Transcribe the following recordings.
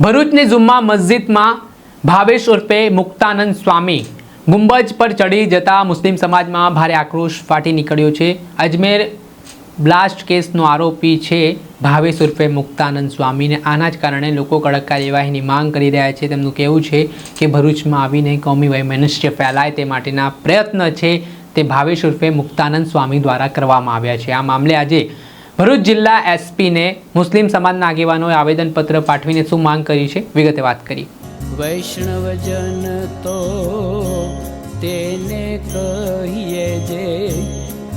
ભરૂચની જુમ્મા મસ્જિદમાં ભાવેશ ઉર્ફે મુક્તાનંદ સ્વામી ગુંબજ પર ચડી જતા મુસ્લિમ સમાજમાં ભારે આક્રોશ ફાટી નીકળ્યો છે. અજમેર બ્લાસ્ટ કેસનો આરોપી છે ભાવેશ ઉર્ફે મુક્તાનંદ સ્વામીને. આના જ કારણે લોકો કડક કાર્યવાહીની માંગ કરી રહ્યા છે. તેમનું કહેવું છે કે ભરૂચમાં આવીને કોમી વૈમનસ્ય ફેલાય તે માટેના પ્રયત્ન છે તે ભાવેશ ઉર્ફે મુક્તાનંદ સ્વામી દ્વારા કરવામાં આવ્યા છે. આ મામલે આજે ભરૂચ જિલ્લા એસપીને મુસ્લિમ સમાજના આગેવાનોએ આવેદનપત્ર પાઠવીને શું માંગ કરી છે? વિગતે વાત કરી. વૈષ્ણવજન તો તેને કહીએ જે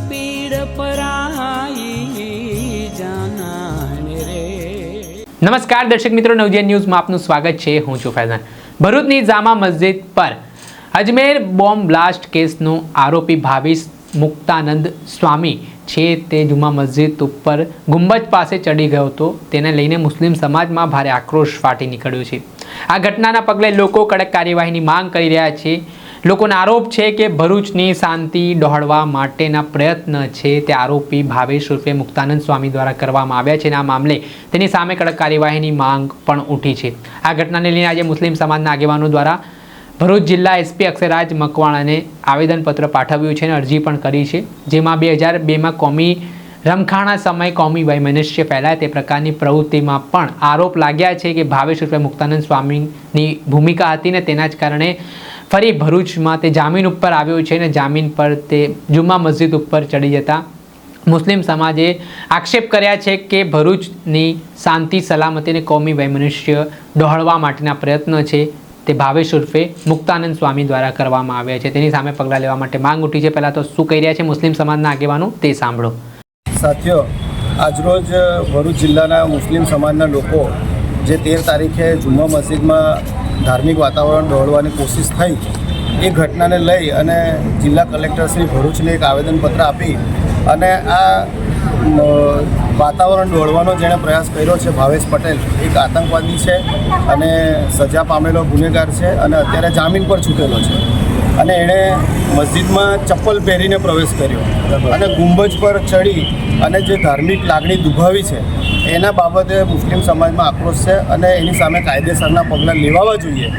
પીડ પરાઈ જાનાને રે. નમસ્કાર દર્શક મિત્રો નવજીવન ન્યૂઝમાં આપનું સ્વાગત છે. હું છું ફૈઝાન. ભરૂચની જામા મસ્જિદ પર અજમેર બોમ્બ બ્લાસ્ટ કેસનો આરોપી ભાવિશ મુક્તાનંદ સ્વામી છે તે જુમા મસ્જિદ ઉપર ગુંબજ પાસે ચડી ગયો હતો. તેને લઈને મુસ્લિમ સમાજમાં ભારે આક્રોશ ફાટી નીકળ્યો છે. આ ઘટનાના પગલે લોકો કડક કાર્યવાહીની માંગ કરી રહ્યા છે. લોકોનો આરોપ છે કે ભરૂચની શાંતિ ડહોળવા માટેના પ્રયત્ન છે તે આરોપી ભાવેશ ઉર્ફે મુક્તાનંદ સ્વામી દ્વારા કરવામાં આવ્યા છે અને આ મામલે તેની સામે કડક કાર્યવાહીની માંગ પણ ઉઠી છે. આ ઘટનાને લઈને આજે મુસ્લિમ સમાજના આગેવાનો દ્વારા ભરૂચ જિલ્લા એસપી અક્ષરાજ મકવાણાને આવેદનપત્ર પાઠવ્યું છે અને અરજી પણ કરી છે, જેમાં બે હજાર બેમાં કોમી રમખાણા સમય કોમી વૈમનસ્ય ફેલાય તે પ્રકારની પ્રવૃત્તિમાં પણ આરોપ લાગ્યા છે કે ભાવેશ રૂપે મુક્તાનંદ સ્વામીની ભૂમિકા હતી ને તેના જ કારણે ફરી ભરૂચમાં તે જામીન ઉપર આવ્યો છે અને જામીન પર તે જુમ્મા મસ્જિદ ઉપર ચડી જતા મુસ્લિમ સમાજે આક્ષેપ કર્યા છે કે ભરૂચની શાંતિ, સલામતી અને કોમી વૈમનુષ્ય ડહોળવા માટેના પ્રયત્ન છે. તે ભાવેશ ઉર્ફે મુક્તાનંદ સ્વામી દ્વારા કરવામાં આવ્યા છે. તેની સામે પગલાં લેવા માટે માંગ ઉઠી છે. પહેલાં તો શું કહી રહ્યા છે મુસ્લિમ સમાજના આગેવાનો તે સાંભળો. સાથીઓ, આજરોજ ભરૂચ જિલ્લાના મુસ્લિમ સમાજના લોકો જે તેર તારીખે જુમ્મા મસ્જિદમાં ધાર્મિક વાતાવરણ દોડવાની કોશિશ થઈ, એ ઘટનાને લઈ અને જિલ્લા કલેક્ટર શ્રી ભરૂચને એક આવેદનપત્ર આપી અને આ વાતાવરણ દોડવાનો જેણે પ્રયાસ કર્યો છે ભાવેશ પટેલ એક આતંકવાદી છે અને સજા પામેલો ગુનેગાર છે અને અત્યારે જામીન પર છૂટેલો છે. અને એણે મસ્જિદમાં ચપ્પલ પહેરીને પ્રવેશ કર્યો. અને ગુંબજ પર ચડી અને જે ધાર્મિક લાગણી દુભાવી છે એના બાબતે મુસ્લિમ સમાજમાં આક્રોશ છે અને એની સામે કાયદેસરના પગલાં લેવાવા જોઈએ.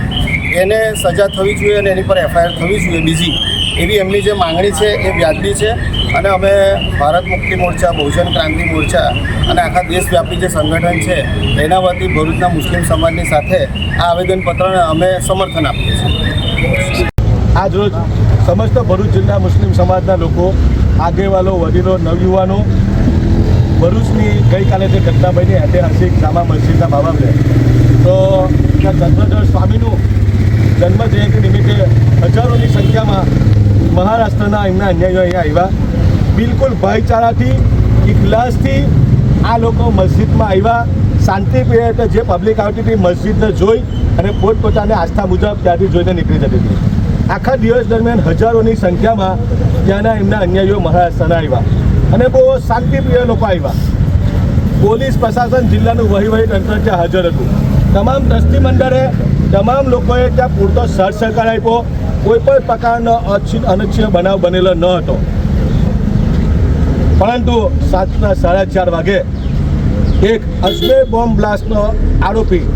એને સજા થવી જોઈએ અને એની પર એફઆઈઆર થવી જોઈએ બીજી. એવી એમની જે માંગણી છે, એ વ્યાજબી છે અને અમે ભારત મુક્તિ મોરચા, બહુજન ક્રાંતિ મોરચા અને આખા દેશવ્યાપી જે સંગઠન છે, એના વતી ભરૂચના મુસ્લિમ સમાજની સાથે આ આવેદનપત્રને અમે સમર્થન આપીએ છીએ. આજ રોજ સમસ્ત ભરૂચ જિલ્લા મુસ્લિમ સમાજના લોકો આગેવાલો વડીલો, નવયુવાનો, ભરૂચની ગઈકાલે જે ઘટના બની, ઐતિહાસિક જામા મસ્જિદના બાબતે તો ત્યાં ચંદ્રધર સ્વામીનું જન્મજયંતિ નિમિત્તે હજારોની સંખ્યામાં મહારાષ્ટ્રના એમના અન્યાયો અહીંયા આવ્યા. બિલકુલ ભાઈચારાથી, ઇખલાસથી આ લોકો મસ્જિદમાં આવ્યા. શાંતિપ્રિય રીતે જે પબ્લિક આવતી હતી મસ્જિદને જોઈ અને પોતપોતાની આસ્થા મુજબ ત્યાંથી જોઈને નીકળી જતી હતી. આખા દિવસ દરમિયાન હજારોની સંખ્યામાં ત્યાંના એમના અન્યાયો મહારાષ્ટ્રના આવ્યા. અને બહુ શાંતિપ્રિય લોકો આવ્યા. પોલીસ પ્રશાસન જિલ્લાનું વહીવટી ત્યાં હાજર હતું. તમામ ટ્રસ્ટી મંડળે તમામ લોકોએ ત્યાં પૂરતો સહકાર આપ્યો. કોઈ પણ પ્રકારનો અનિચ્છ- અનિચ્છનીય બનાવ બનેલો ન હતો. પરંતુ સાતના સાડા ચાર વાગે એક અજમેર બોમ્બ બ્લાસ્ટનો આરોપી,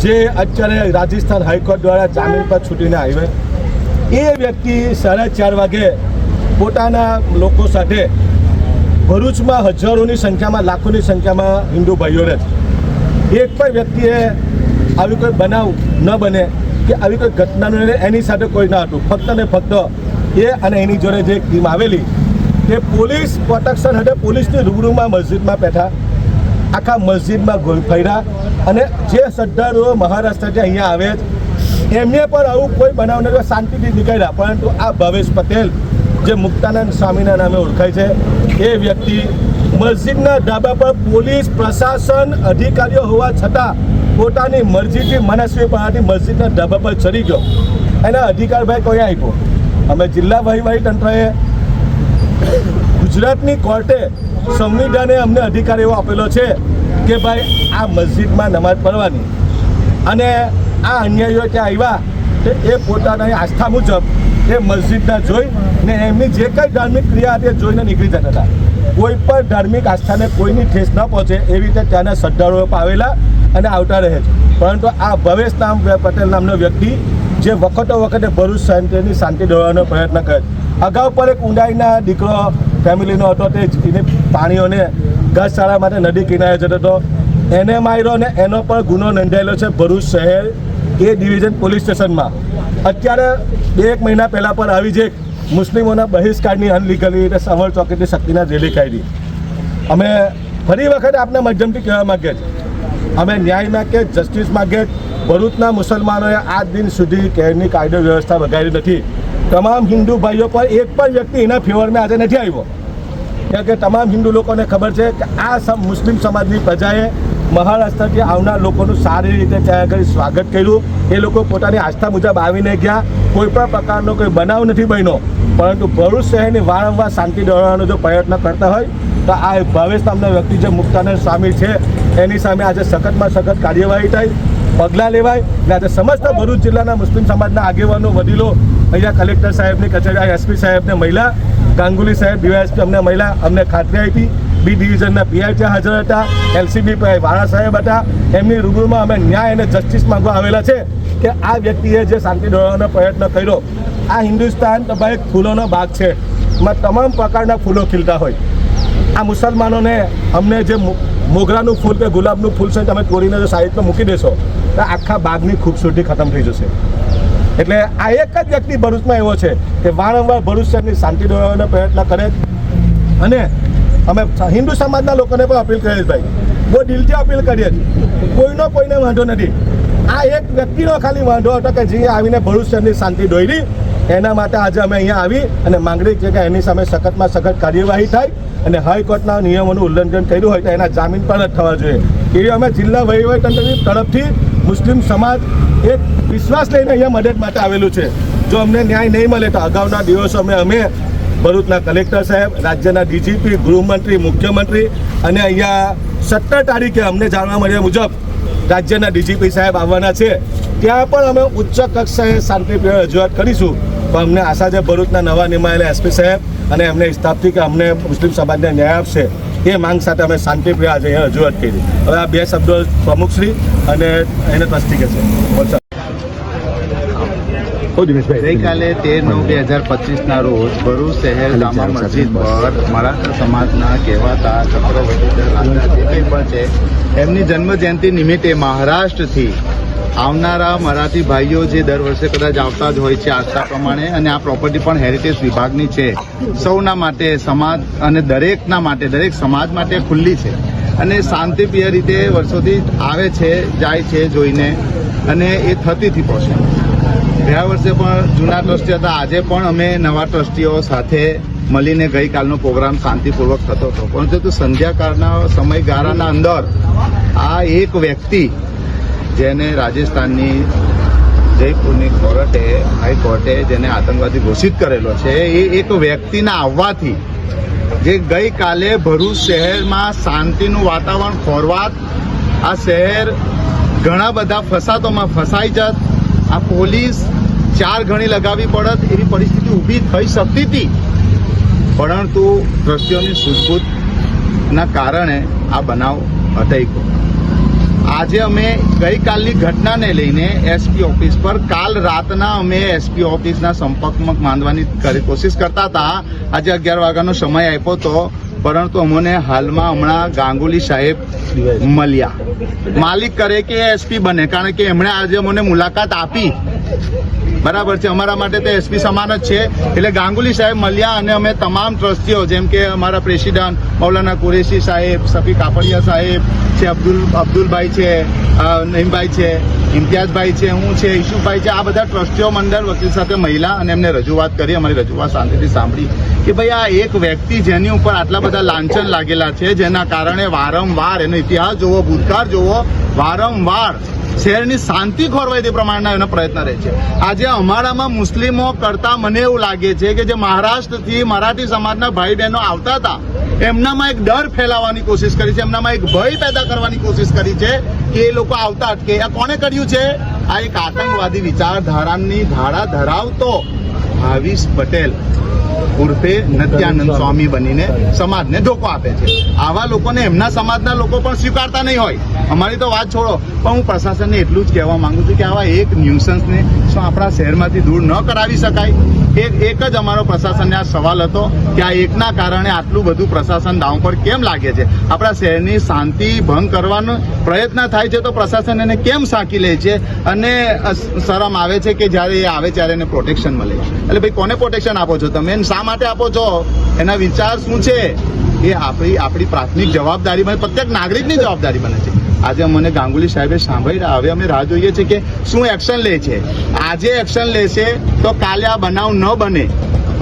જે અત્યારે રાજસ્થાન હાઈકોર્ટ દ્વારા જામીન પર છૂટીને આવ્યો, એ વ્યક્તિ સાડા ચાર વાગે પોતાના લોકો સાથે ભરૂચમાં હજારોની સંખ્યામાં, લાખોની સંખ્યામાં હિન્દુ ભાઈઓને એક પણ વ્યક્તિએ આવી કોઈ બનાવ ન બને કે આવી કોઈ ઘટનાનું એની સાથે કોઈ ના હતું. ફક્ત ને ફક્ત એ અને એની જોડે જે ટીમ આવેલી, તે પોલીસ પ્રોટેક્શન હેઠળ પોલીસની રૂબરૂમાં મસ્જિદમાં બેઠા, આખા મસ્જિદમાં ગોળ ફર્યા અને જે શ્રદ્ધાળુઓ મહારાષ્ટ્રથી અહીંયા આવે છે, એમને પણ આવું કોઈ બનાવ નથી, શાંતિથી નીકળ્યા. પરંતુ આ ભવેશ પટેલ, જે મુક્તાનંદ સ્વામીના નામે ઓળખાય છે, એ વ્યક્તિ મસ્જિદના ધાબા પર પોલીસ પ્રશાસન અધિકારીઓ હોવા છતાં પોતાની મરજીથી મનસ્વી પણાથી મસ્જિદના ધાબા પર ચડી ગયો. એના અધિકાર ભાઈ કોઈ આપ્યો? અમે જિલ્લા વહીવટી તંત્રએ ગુજરાતની કોર્ટે સંવિધાને અમને અધિકાર એવો આપેલો છે કે ભાઈ, આ મસ્જિદમાં નમાજ પડવાની અને આ અન્યાયીઓ ત્યાં આવ્યા? તે એ પોતાની આસ્થા મુજબ એ મસ્જિદના જોઈ ને એમની જે કંઈ ધાર્મિક ક્રિયા હતી એ જોઈને નીકળી જતા હતા. કોઈ પણ ધાર્મિક આસ્થાને કોઈની ઠેસ ન પહોંચે એવી રીતે ત્યાંના શ્રદ્ધાળુઓ આવેલા અને આવતા રહે છે. પરંતુ આ ભવેશ નામ પટેલ નામનો વ્યક્તિ જે વખતો વખતે ભરૂચ શાંતિની શાંતિ દોડવાનો પ્રયત્ન કરે છે. અગાઉ પર એક ઊંડાઈના દીકરો ફેમિલીનો હતો તે એને પાણીઓને ઘાસચારા માટે નદી કિનારે જતો હતો. એને માર્યો અને એનો પણ ગુનો નોંધાયેલો છે ભરૂચ શહેર એ ડિવિઝન પોલીસ સ્ટેશનમાં. અત્યારે બે એક મહિના પહેલાં પણ આવી જે મુસ્લિમોના બહિષ્કારની અનલીગલી રીતે સવર ચોકીની શક્તિના રેલી કાઢી અમે ફરી વખત આપને માધ્યમથી કહેવા માગીએ છીએ. અમે ન્યાય કે જસ્ટિસ કે ભરૂચના મુસલમાનોએ આજ દિન સુધી કેરની કાયદો વ્યવસ્થા વગાડી નથી. તમામ હિન્દુ ભાઈઓ પર એક પણ વ્યક્તિ એના ફેવરમાં આજે નથી આવ્યો. કેમ કે તમામ હિન્દુ લોકોને ખબર છે કે આ મુસ્લિમ સમાજની પ્રજાએ મહારાષ્ટ્રથી આવનાર લોકોનું સારી રીતે ત્યાં આગળ સ્વાગત કર્યું. એ લોકો પોતાની આસ્થા મુજબ આવીને ગયા. કોઈ પણ પ્રકારનો કોઈ બનાવ નથી બન્યો. પરંતુ ભરૂચ શહેરની વારંવાર શાંતિ દોડવાનો જો પ્રયત્ન કરતા હોય, તો આ ભાવેશ નામના વ્યક્તિ જે મુક્તાનંદ સ્વામી છે એની સામે આજે સખતમાં સખત કાર્યવાહી થાય પગલાં લેવાય અને આજે સમસ્ત ભરૂચ જિલ્લાના મુસ્લિમ સમાજના આગેવાનો, વડીલો, અહીંયા કલેક્ટર સાહેબની કચેરી એસપી સાહેબને મહિલા, ગાંગુલી સાહેબ ડીવાયએસપી અમને મહિલા, અમને ખાતરી આપી. બી ડિવિઝનના પીઆઈ ત્યાં હાજર હતા, એલસીબી વાળા સાહેબ હતા. એમની રૂબરૂમાં અમે ન્યાય અને જસ્ટિસ માંગવા આવેલા છે કે આ વ્યક્તિએ જે શાંતિ દોડવાનો પ્રયત્ન કર્યો, આ હિન્દુસ્તાન તો ભાઈ એક ફૂલોનો ભાગ છે. એમાં તમામ પ્રકારના ફૂલો ખીલતા હોય. આ મુસલમાનોને અમને જે મોગરાનું ફૂલ કે ગુલાબનું ફૂલ છે તમે તોડીને જો સાઈડમાં મૂકી દેશો, તો આખા બાગની ખૂબસૂરતી ખતમ થઈ જશે. એટલે આ એક જ વ્યક્તિ ભરૂચમાં એવો છે કે વારંવાર ભરૂચ શહેરની શાંતિ દોરવાનો પ્રયત્ન કરે અને અમે હિન્દુ સમાજના લોકોને પણ અપીલ કરીએ ભાઈ, બહુ દિલથી અપીલ કરીએ છીએ. કોઈનો કોઈને વાંધો નથી. આ એક વ્યક્તિનો ખાલી વાંધો હતો કે જે આવીને ભરૂચ શહેરની શાંતિ દોરી, એના માટે આજે અમે અહીંયા આવી અને માંગણી છે કે એની સામે સખતમાં સખત કાર્યવાહી થાય. અને હાઈકોર્ટના નિયમોનું ઉલ્લંઘન કર્યું હોય તો એના જામીન પણ જ થવા જોઈએ. એવી અમે જિલ્લા વહીવટતંત્રની તરફથી મુસ્લિમ સમાજ એક વિશ્વાસ લઈને અહીંયા મદદ માટે આવેલું છે. જો અમને ન્યાય નહીં મળે તો અગાઉના દિવસો અમે અમે ભરૂચના કલેક્ટર સાહેબ, રાજ્યના ડીજીપી, ગૃહમંત્રી, મુખ્યમંત્રી અને અહીંયા સત્તર તારીખે અમને જાણવા મળ્યા મુજબ રાજ્યના ડીજીપી સાહેબ આવવાના છે. ત્યાં પણ અમે ઉચ્ચ કક્ષાએ શાંતિપ્રિય રજૂઆત કરીશું. પણ અમને આશા છે ભરૂચના નવા નિમાયેલા એસપી સાહેબ અને એમને હિસાબથી કે અમને મુસ્લિમ સમાજને ન્યાય આપશે એ માંગ સાથે અમે શાંતિપ્રિય આજે અહીંયા રજૂઆત કરી. હવે આ બે શબ્દો પ્રમુખશ્રી અને એને ટ્રસ્ટી કે છે. ગઈકાલે તેર નવ બે હજાર પચીસના રોજ ભરૂચ શહેર જામા મસ્જિદ પર મરાઠા સમાજના કહેવાતા ચક્રવર્તી જે કંઈ પણ છે. એમની જન્મ જયંતિ નિમિત્તે મહારાષ્ટ્રથી આવનારા મરાઠી ભાઈઓ જે દર વર્ષે કદાચ આવતા જ હોય છે આસ્થા પ્રમાણે અને આ પ્રોપર્ટી પણ હેરિટેજ વિભાગની છે. સૌના માટે, સમાજ અને દરેકના માટે, દરેક સમાજ માટે ખુલ્લી છે. અને શાંતિપ્રિય રીતે વર્ષોથી આવે છે, જાય છે જોઈને અને એ થતીથી પહોંચે ગયા વર્ષે પણ જૂના ટ્રસ્ટી હતા, આજે પણ અમે નવા ટ્રસ્ટીઓ સાથે મળીને ગઈકાલનો પ્રોગ્રામ શાંતિપૂર્વક થતો હતો. પરંતુ સંધ્યાકાળના સમયગાળાના અંદર આ એક વ્યક્તિ જેને રાજસ્થાનની જયપુરની કોર્ટે હાઈકોર્ટે જેને આતંકવાદી ઘોષિત કરેલો છે, એ એક વ્યક્તિના આવવાથી જે ગઈકાલે ભરૂચ શહેરમાં શાંતિનું વાતાવરણ ખોરવાત, આ શહેર ઘણા બધા ફસાતોમાં ફસાઈ જત, આ પોલીસ ચાર ગણી લગાવી પડત, એવી પરિસ્થિતિ ઊભી થઈ શકતી હતી. પરંતુ દ્રશ્યોની સૂઝબૂછના કારણે આ બનાવ અટક્યો. આજે અમે ગઈકાલની ઘટનાને લઈને એસપી ઓફિસ પર કાલ રાતના અમે એસપી ઓફિસના સંપર્કમાં માંડવાની કોશિશ કરતા હતા. આજે અગિયાર વાગ્યાનો સમય આપ્યો હતો પરંતુ અમને હાલમાં હમણાં ગાંગુલી સાહેબ મળ્યા. માલિક કરે કે એસપી બને, કારણ કે એમણે આજે મને મુલાકાત આપી. બરાબર છે. અમારા માટે તો એસપી સમાન જ છે. એટલે ગાંગુલી સાહેબ મળ્યા અને અમે તમામ ટ્રસ્ટીઓ, જેમ કે અમારા પ્રેસિડન્ટ મૌલાના કુરેશી સાહેબ, સફી કાપડિયા સાહેબ છે, અબ્દુલ, અબ્દુલભાઈ છે નહીમભાઈ છે, ઇમ્તિયાઝભાઈ છે, હું છે, ઈશુભાઈ છે, આ બધા ટ્રસ્ટીઓ મંડળ વકીલ સાથે મહિલા અને એમને રજૂઆત કરી, અમારી રજૂઆત શાંતિથી સાંભળી કે ભાઈ આ એક વ્યક્તિ જેની ઉપર આટલા બધા લાંછન લાગેલા છે, જેના કારણે વારંવાર એનો ઇતિહાસ જોવો, ભૂતકાળ જોવો વારંવાર શહેરની શાંતિ ખોરવાય તે પ્રમાણના એનો પ્રયત્ન રહે છે. આજે અમારામાં મુસ્લિમો કરતા મને એવું લાગે છે કે જે મહારાષ્ટ્રથી મરાઠી સમાજના ભાઈ બહેનો આવતા હતા, એમનામાં એક ડર ફેલાવવાની કોશિશ કરી છે, એમનામાં એક ભય પેદા કરવાની કોશિશ કરી છે કે એ લોકો આવતા અટકે. આ કોણે કર્યું છે? આ એક આતંકવાદી વિચારધારાની ધારા ધરાવતો ભાવિશ પટેલ. ઉર્ફે નત્યાનંદ સ્વામી. બનીને સમાજને ધોકો આપે છે. આવા લોકોને એમના સમાજના લોકો પણ સ્વીકારતા નહીં હોય. અમારી તો વાત છોડો. પણ હું પ્રશાસનને એટલું જ કહેવા માંગુ છું કે આવા એક ન્યુસન્સને શું આપણા શહેરમાંથી દૂર ન કરાવી શકાય? એક એક જ અમારો પ્રશાસનને આ સવાલ હતો કે આ એકના કારણે આટલું બધું પ્રશાસન દાવ પર કેમ લાગે છે? આપણા શહેરની શાંતિ ભંગ કરવાનો પ્રયત્ન થાય છે તો પ્રશાસન એને કેમ સાંકી લે છે? અને શરમ આવે છે કે જ્યારે એ આવે ત્યારે એને પ્રોટેક્શન મળે. એટલે ભાઈ કોને પ્રોટેક્શન આપો છો? તમે શા માટે આપો છો? એના વિચાર શું છે? એ આપણી આપણી પ્રાથમિક જવાબદારી બને. પ્રત્યેક નાગરિકની જવાબદારી બને છે. આજે મને ગાંગુલી સાહેબે સાંભળી રહ્યા હવે અમે રાહ જોઈએ છે કે શું એક્શન લે છે. આજે એક્શન લેશે તો કાલે આ બનાવ ન બને.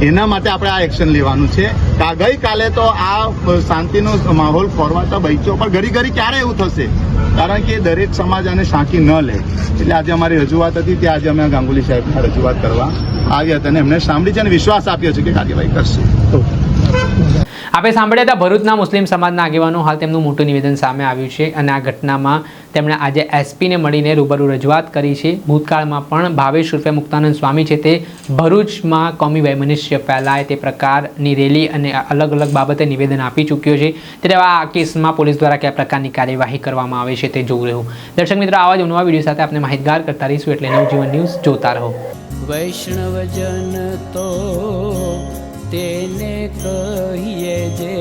એના માટે આપણે આ એક્શન લેવાનું છે. ગઈકાલે તો આ શાંતિનો માહોલ ફોરવાતા બૈચો પણ ઘડી ઘડી ક્યારે એવું થશે? કારણ કે દરેક સમાજ આને સાંકી ન લે. એટલે આજે અમારી રજૂઆત હતી ત્યાં આજે અમે ગાંગુલી સાહેબને રજૂઆત કરવા આવ્યા હતા અને એમને સાંભળી છે અને વિશ્વાસ આપ્યો છે કે કાર્યવાહી કરશે. આપણે સાંભળ્યા હતા ભરૂચના મુસ્લિમ સમાજના આગેવાનો હાલ તેમનું મોટું નિવેદન સામે આવ્યું છે અને આ ઘટનામાં તેમણે આજે એસપીને મળીને રૂબરૂ રજૂઆત કરી છે. ભૂતકાળમાં પણ ભાવેશ રૂપે મુક્તાનંદ સ્વામી છે તે ભરૂચમાં કોમી વૈમનસ્ય ફેલાય તે પ્રકારની રેલી અને અલગ અલગ બાબતે નિવેદન આપી ચૂક્યો છે. ત્યારે આ કેસમાં પોલીસ દ્વારા કયા પ્રકારની કાર્યવાહી કરવામાં આવે છે તે જોવું રહ્યું. દર્શક મિત્રો, આવા જ નવા વીડિયો સાથે આપણે માહિતગાર કરતા રહીશું એટલે નવજીવન ન્યૂઝ જોતા રહો. વૈષ્ણવજન તો તેને કહીએ જે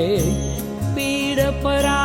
પીડ પરાઈ